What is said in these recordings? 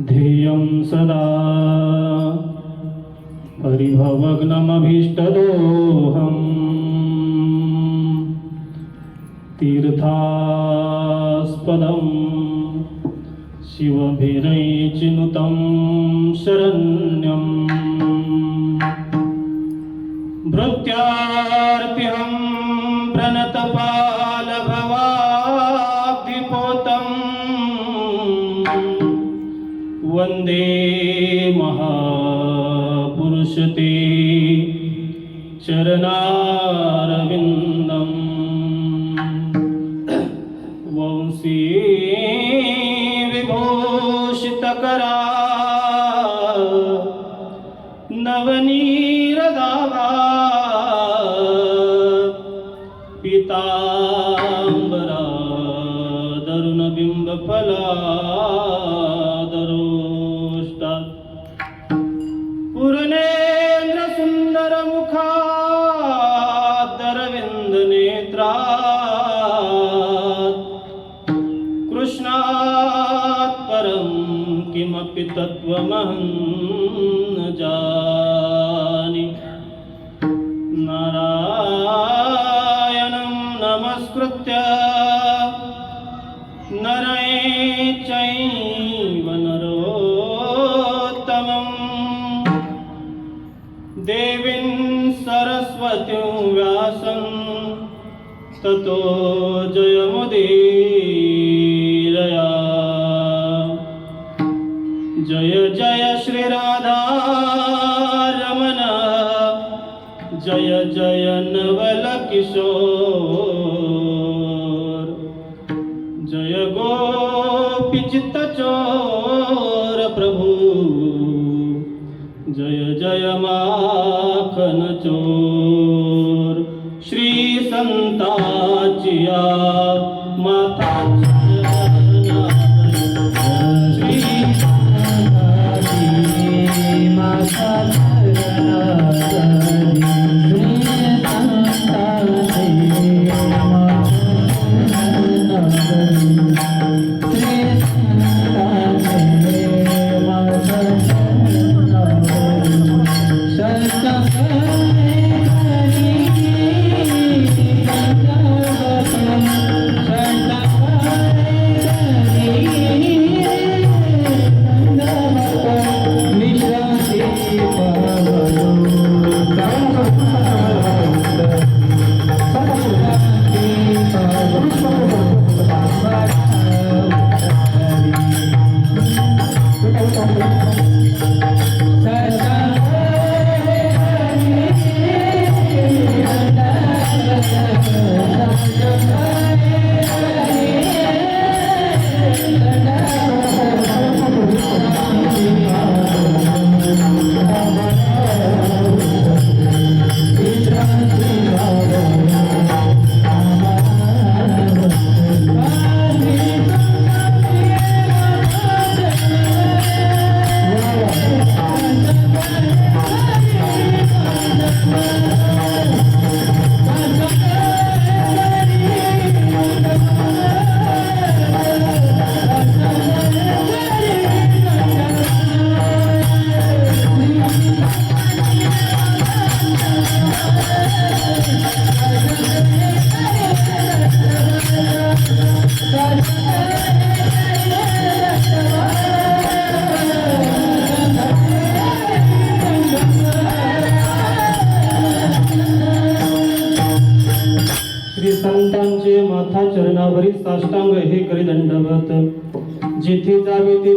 ध्येयं सदा। परिभवग्नमभीष्टदोहम्। तीर्थास्पदं शिवभिरैचिनुतं शरण्यम्। भृत्या प्रणतपालभवाब्धिपोतम् महापुरुषते शरणारविन्दम् वंशी विभूषितकरा नवनीरदावा पिताम्बरा दरुणबिम्बफला तत्त्वमहं न जानि। नारायणं नमस्कृत्य नरै चैव नरोत्तमम्। देवीं सरस्वतीं व्यासं ततो जयमुदीरया जय जय श्री श्रीराधारमण जय जय नवलकिशोर जय गो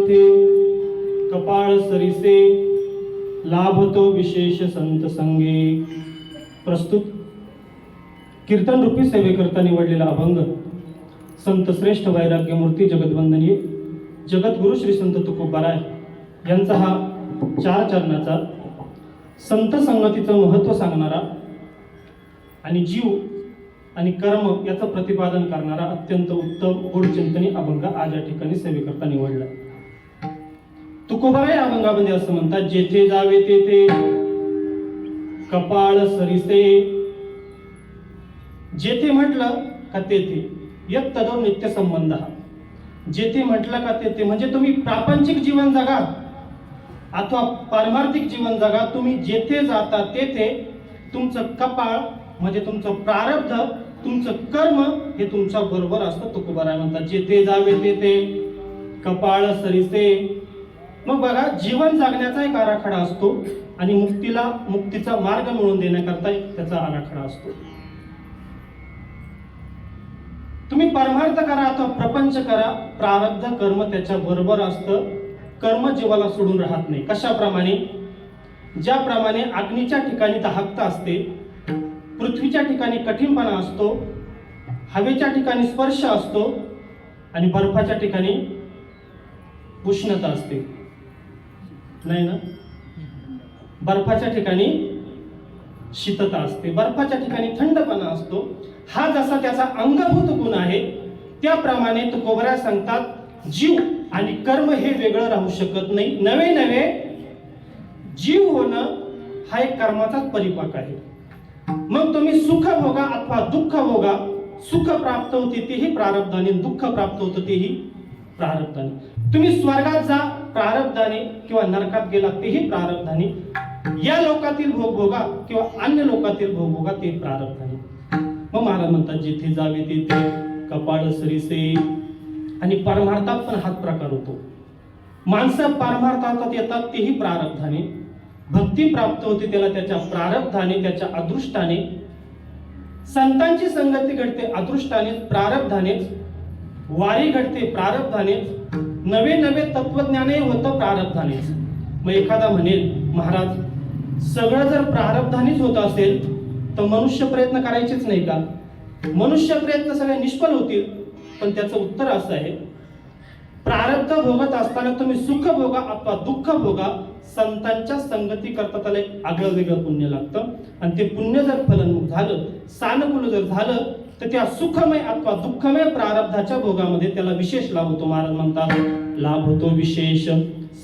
जावे कपाळ सरिसे लाभतो विशेष संत संगे. प्रस्तुत. कीर्तन रूपी सेवेकरता निवडलेला अभंग. संत श्रेष्ठ वैराग्य मूर्ती जगदवंदनीय. जगद्गुरु श्री संत तुकोबाराय यांचा हा चार चरणाचा. संत संगतीचं महत्त्व सांगणारा आणि जीव आणि कर्म याचं प्रतिपादन करणारा अत्यंत उत्तम गुढचिंतनी अभंग आज या ठिकाणी सेवेकरता निवडला. तुकोबारा या अभंगामध्ये असं म्हणतात जेथे जावे तेथे कपाळ सरिसे. जेथे म्हटलं का तेथे यत तदो नित्य संबंध जेथे म्हटलं का तेथे म्हणजे तुम्ही प्रापंचिक जीवन जगा. अथवा पारमार्थिक जीवन जगा. तुम्ही जेथे जाता तेथे तुमचं कपाळ म्हणजे तुमचं प्रारब्ध तुमचं कर्म हे तुमच्या बरोबर असतं. तुकोबाराय म्हणतात जेथे जावे तेथे कपाळ सरिसे. मग बघा जीवन जगण्याचा एक आराखडा असतो आणि मुक्तीला मुक्तीचा मार्ग मिळवून देण्याकरता एक त्याचा आराखडा असतो. तुम्ही परमार्थ करा अथवा प्रपंच करा प्रारब्ध कर्म त्याच्या बरोबर असतं. कर्म जीवाला सोडून राहत नाही. कशाप्रमाणे? ज्याप्रमाणे अग्नीच्या ठिकाणी दाहकता असते पृथ्वीच्या ठिकाणी कठीणपणा असतो हवेच्या ठिकाणी स्पर्श असतो आणि बर्फाच्या ठिकाणी उष्णता असते. नाही ना? बर्फाच्या ठिकाणी शीतता असते. बर्फाच्या ठिकाणी थंडपणा असतो. हा जसा त्याचा अंगभूत गुण आहे त्याप्रमाणे तुकोबऱ्या सांगतात जीव आणि कर्म हे वेगळं राहू शकत नाही. नवे नवे जीव होणं हा एक कर्माचाच परिपाक आहे. मग तुम्ही सुख भोगा अथवा दुःख भोगा सुख प्राप्त होते तेही प्रारब्धाने दुःख प्राप्त होतं तेही प्रारब्धाने. तुम्ही स्वर्गात जा प्रारब्धाने किंवा नरकात गेला तेही प्रारब्धाने. या लोकातील भोग भोगा किंवा अन्य लोकातील भोग भोगा ते प्रारब्धाने. मग महाराज म्हणतात जिथे जावे तिथे कपाळ सरीसे. आणि परमार्थात पण हाच प्रकार होतो. माणसं परमार्थात येतात तेही प्रारब्धाने. भक्ती प्राप्त होते त्याला त्याच्या प्रारब्धाने त्याच्या अदृष्टाने. संतांची संगती घडते अदृष्टाने प्रारब्धानेच वारी घडते प्रारब्धानेच नवे नवे तत्वज्ञानही होतं प्रारब्धानेच मग एखादा म्हणेल महाराज सगळं जर प्रारब्धानेच होत असेल तर मनुष्य प्रयत्न करायचेच नाही का? मनुष्य प्रयत्न सगळे निष्फळ होतील. पण त्याचं उत्तर असं आहे प्रारब्ध भोगत असताना तुम्ही सुख भोगा अथवा दुःख भोगा. संतांच्या संगती करता त्याला एक आगळं वेगळं पुण्य लागतं. आणि ते पुण्य जर फलनमुख झालं सानुकूल जर झालं तर त्या सुखमय अथवा दुःखमय प्रारब्धाच्या भोगामध्ये त्याला विशेष लाभ होतो महाराज म्हणतात. लाभ होतो विशेष.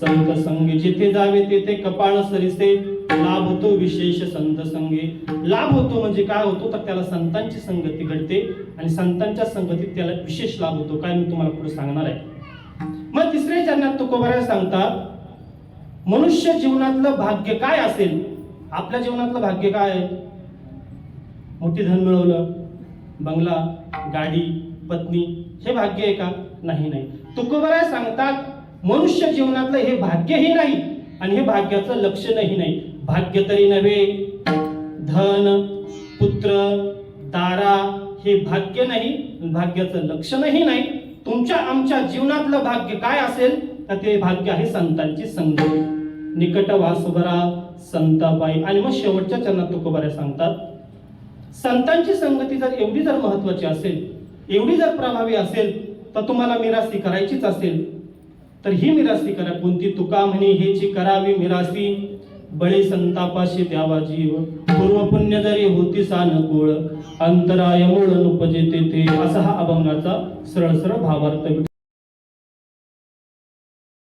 संत संगे जिथे जावे तेथे कपाळ सरिसे. लाभ होतो विशेष संत संगे. लाभ होतो म्हणजे काय होतो? तर त्याला संतांची संगती घडते आणि संतांच्या संगतीत त्याला विशेष लाभ होतो. काय मी तुम्हाला पुढे सांगणार आहे. मग तिसऱ्या चरणात तुकोबऱ्या सांगतात मनुष्य जीवनातलं भाग्य काय असेल? आपल्या जीवनातलं भाग्य काय? आहे मोठी धन मिळवलं. बंगला गाडी पत्नी हे भाग्य आहे का? नाही नाही. तुकोबऱ्या सांगतात मनुष्य जीवनातलं हे भाग्यही नाही आणि हे भाग्याचं लक्षणही नाही. भाग्य तरी नव्हे. धन पुत्र दारा हे भाग्य नाही भाग्याचं लक्षणही नाही. तुमच्या आमच्या जीवनातलं भाग्य काय असेल? तर ते भाग्य आहे संतांची संगती निकट वासुभरा संताबाई आणि मग शेवटच्या चरणात तुकोबाऱ्या सांगतात संतांची संगती जर एवढी जर महत्वाची असेल एवढी जर प्रभावी असेल तर तुम्हाला मिरासी करायचीच असेल. तर ही मिरासी करा. कोणती तुका म्हणे हेची करावी मिरासी. बळी संतापाशी द्यावा जीव. पूर्व पुण्य जरी होती सानुकूळ अंतराय मूळ नुपजे ते. असा हा अभंगाचा सरळ सरळ भावार्थ